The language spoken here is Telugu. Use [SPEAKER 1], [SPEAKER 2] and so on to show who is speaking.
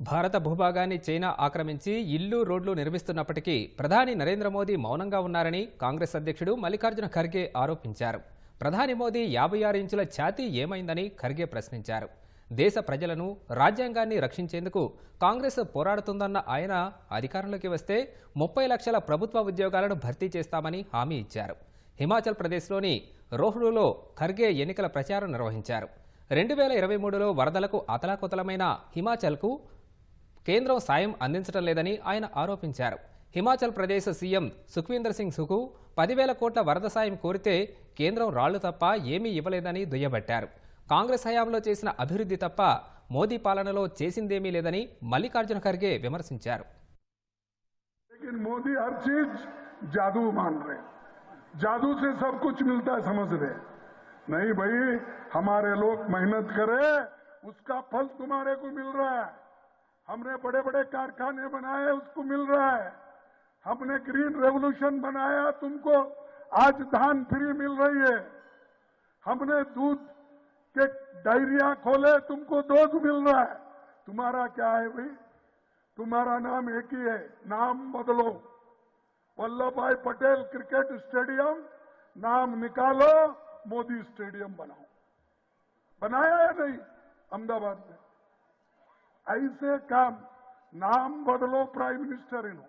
[SPEAKER 1] భారత భూభాగాన్ని చైనా ఆక్రమించి ఇల్లు రోడ్లు నిర్మిస్తున్నప్పటికీ ప్రధాని నరేంద్ర మోదీ మౌనంగా ఉన్నారని కాంగ్రెస్ అధ్యక్షుడు మల్లికార్జున ఖర్గే ఆరోపించారు. ప్రధాని మోదీ యాభై ఆరు ఇంచుల ఛాతీ ఏమైందని ఖర్గే ప్రశ్నించారు. దేశ ప్రజలను రాజ్యాంగాన్ని రక్షించేందుకు కాంగ్రెస్ పోరాడుతుందన్న ఆయన అధికారంలోకి వస్తే ముప్పై లక్షల ప్రభుత్వ ఉద్యోగాలను భర్తీ చేస్తామని హామీ ఇచ్చారు. హిమాచల్ ప్రదేశ్లోని రోహ్రులో ఖర్గే ఎన్నికల ప్రచారం నిర్వహించారు. రెండు వేల ఇరవై మూడులో వరదలకు అతలాకుతలమైన హిమాచల్కు కేంద్రం సాయం అందించడం లేదని ఆయన ఆరోపించారు హిమాచల్ ప్రదేశ్ సీఎం సుఖ్వీందర్ సింగ్ సుఖు పదివేల కోట్ల వరద సాయం కోరితే కేంద్రం రాళ్లు తప్ప ఏమీ ఇవ్వలేదని దుయ్యబట్టారు కాంగ్రెస్ హయాంలో చేసిన అభివృద్ధి తప్ప మోదీ పాలనలో చేసిందేమీ లేదని మల్లికార్జున ఖర్గే విమర్శించారు
[SPEAKER 2] लेकिन मोदी हर चीज जादू मान रहे जादू से सब कुछ मिलता है समझ रहे नहीं भाई हमारे लोग मेहनत करे उसका फल तुम्हारे को मिल रहा है हमने बड़े बड़े कारखाने बनाए, उसको मिल रहा है। हमने ग्रीन रेवोल्यूशन बनाया, तुमको आज धान फ्री मिल रही है। हमने दूध के डायरिया खोले, तुमको दूध मिल रहा है। तुम्हारा क्या है भाई? तुम्हारा नाम एक ही है, नाम बदलो। वल्लभ भाई पटेल क्रिकेट स्टेडियम, नाम निकालो, मोदी स्टेडियम बनाओ। बनाया है नहीं? अहमदाबाद में। ऐसे काम नाम बदलो प्राइम मिनिस्टर इन